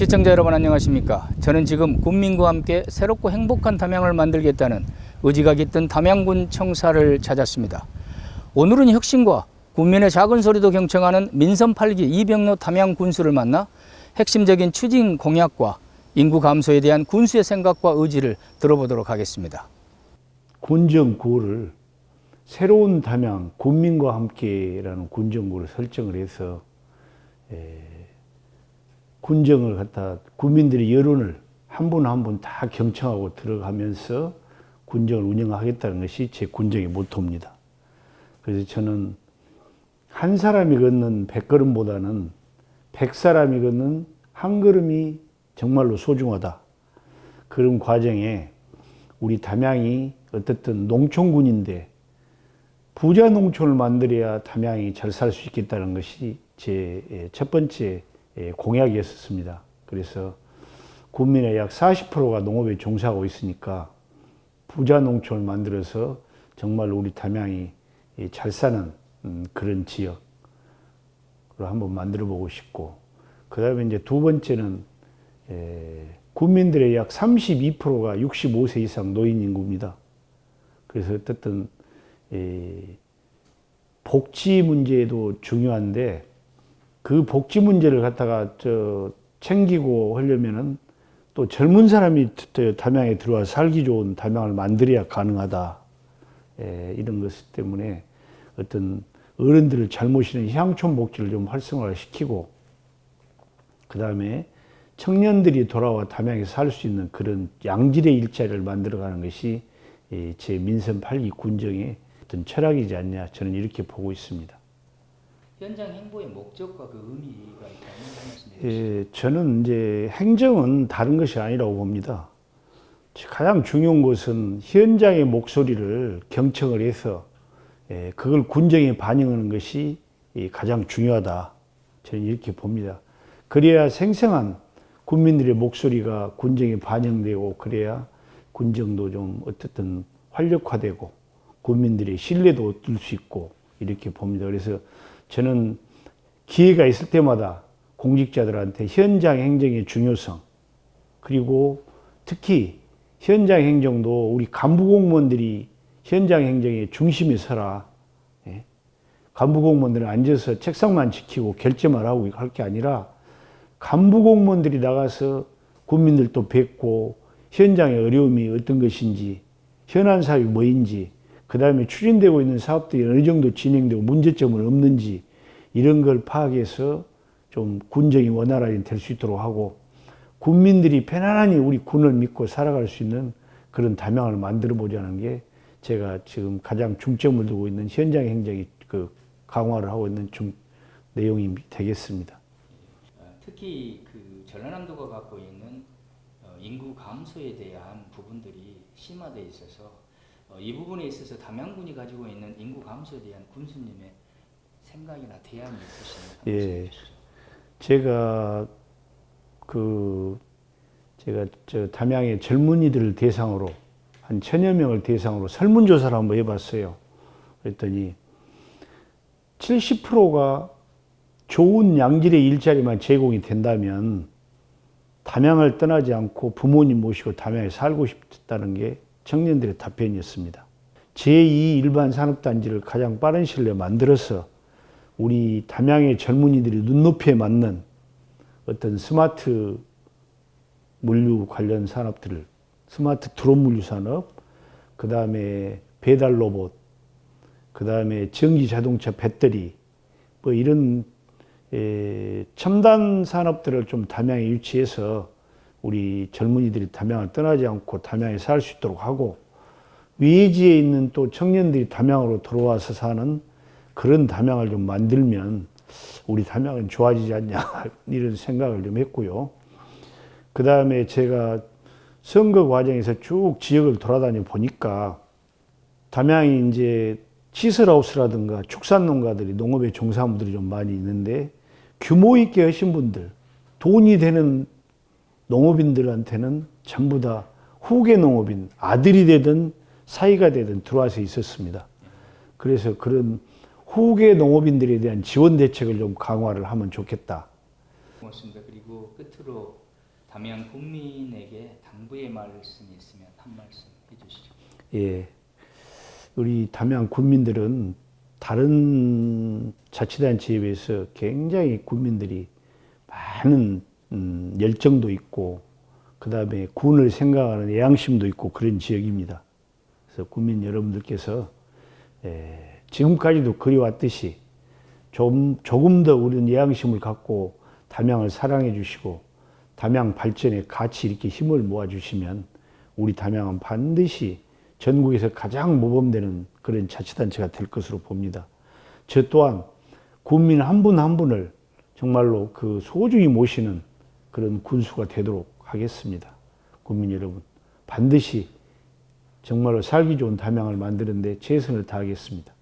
시청자 여러분 안녕하십니까? 저는 지금 군민과 함께 새롭고 행복한 담양을 만들겠다는 의지가 깃든 담양군 청사를 찾았습니다. 오늘은 혁신과 군민의 작은 소리도 경청하는 민선 8기 이병로 담양 군수를 만나 핵심적인 추진 공약과 인구 감소에 대한 군수의 생각과 의지를 들어보도록 하겠습니다. 군정구를 새로운 담양 군민과 함께라는 군정구를 설정을 해서 에, 군정을 갖다 국민들의 여론을 한 분 한 분 다 경청하고 들어가면서 군정을 운영하겠다는 것이 제 군정의 모토입니다. 그래서 저는 한 사람이 걷는 백 걸음보다는 백 사람이 걷는 한 걸음이 정말로 소중하다. 그런 과정에 우리 담양이 어떻든 농촌군인데 부자 농촌을 만들어야 담양이 잘 살 수 있겠다는 것이 제 첫 번째 예, 공약이었습니다. 그래서 국민의 약 40%가 농업에 종사하고 있으니까 부자 농촌을 만들어서 정말 우리 담양이 예, 잘 사는 음, 그런 지역으로 한번 만들어 보고 싶고 그 다음에 이제 두 번째는 에, 국민들의 약 32%가 65세 이상 노인 인구입니다. 그래서 어쨌든 에, 복지 문제도 중요한데 그 복지 문제를 갖다가 저 챙기고 하려면은 또 젊은 사람이 저 담양에 들어와 살기 좋은 담양을 만들어야 가능하다. 에, 이런 것 때문에 어떤 어른들을 잘 모시는 향촌 복지를 좀 활성화 시키고 그 다음에 청년들이 돌아와 담양에 살 수 있는 그런 양질의 일자리를 만들어가는 것이 예, 제 민선 8기 군정의 어떤 철학이지 않냐 저는 이렇게 보고 있습니다. 현장 행보의 목적과 그 의미가 있다면 말씀 예, 저는 이제 행정은 다른 것이 아니라고 봅니다. 가장 중요한 것은 현장의 목소리를 경청을 해서 예, 그걸 군정에 반영하는 것이 이 가장 중요하다. 저는 이렇게 봅니다. 그래야 생생한 국민들의 목소리가 군정에 반영되고 그래야 군정도 좀 어쨌든 활력화되고 국민들의 신뢰도 얻을 수 있고 이렇게 봅니다. 그래서 저는 기회가 있을 때마다 공직자들한테 현장 행정의 중요성 그리고 특히 현장 행정도 우리 간부 공무원들이 현장 행정의 중심에 서라. 예? 간부 공무원들은 앉아서 책상만 지키고 결제만 하고 할 게 아니라 간부 공무원들이 나가서 국민들도 뵙고 현장의 어려움이 어떤 것인지 현안 사업이 뭐인지 그 다음에 추진되고 있는 사업들이 어느 정도 진행되고 문제점은 없는지 이런 걸 파악해서 좀 군정이 원활하게 될 수 있도록 하고 국민들이 편안하게 우리 군을 믿고 살아갈 수 있는 그런 담양을 만들어 보자는 게 제가 지금 가장 중점을 두고 있는 현장 행정이 그 강화를 하고 있는 중 내용이 되겠습니다. 어, 특히 그 전라남도가 갖고 있는 어, 인구 감소에 대한 부분들이 심화되어 있어서 어, 이 부분에 있어서 담양군이 가지고 있는 인구 감소에 대한 군수님의 생각이나 대안이 한번 예. 제가 그 제가 저 담양의 젊은이들을 대상으로 한 천여 명을 대상으로 설문조사를 한번 해봤어요. 그랬더니 70%가 좋은 양질의 일자리만 제공이 된다면 담양을 떠나지 않고 부모님 모시고 담양에 살고 싶다는 게 청년들의 답변이었습니다. 제2 일반 산업단지를 가장 빠른 시일 내에 만들어서 우리 담양의 젊은이들이 눈높이에 맞는 어떤 스마트 물류 관련 산업들을 스마트 드론 물류 산업, 그 다음에 배달 로봇, 그 다음에 전기 자동차 배터리, 뭐 이런 에, 첨단 산업들을 좀 담양에 유치해서 우리 젊은이들이 담양을 떠나지 않고 담양에 살 수 있도록 하고 외지에 있는 또 청년들이 담양으로 들어와서 사는 그런 담양을 좀 만들면 우리 담양은 좋아지지 않냐 이런 생각을 좀 했고요. 그 다음에 제가 선거 과정에서 쭉 지역을 돌아다녀 보니까 담양이 이제 시설하우스라든가 축산농가들이 농업의 종사분들이 좀 많이 있는데 규모 있게 하신 분들 돈이 되는 농업인들한테는 전부 다 후계 농업인 아들이 되든 사이가 되든 들어와서 있었습니다. 그래서 그런 후계 농업인들에 대한 지원 대책을 좀 강화를 하면 좋겠다. 고맙습니다. 그리고 끝으로 담양 국민에게 당부의 말씀이 있으면 한 말씀 해주시죠. 예. 우리 담양 군민들은 다른 자치단체에 비해서 굉장히 군민들이 많은 음, 열정도 있고 그 다음에 군을 생각하는 애양심도 있고 그런 지역입니다. 그래서 국민 여러분들께서 에, 지금까지도 그리왔듯이 좀 조금 더 우리는 애양심을 갖고 담양을 사랑해 주시고 담양 발전에 같이 이렇게 힘을 모아 주시면 우리 담양은 반드시 전국에서 가장 모범되는 그런 자치단체가 될 것으로 봅니다. 저 또한 국민 한 분한 분을 정말로 그 소중히 모시는 그런 군수가 되도록 하겠습니다. 국민 여러분, 반드시 정말로 살기 좋은 담양을 만드는데 최선을 다하겠습니다.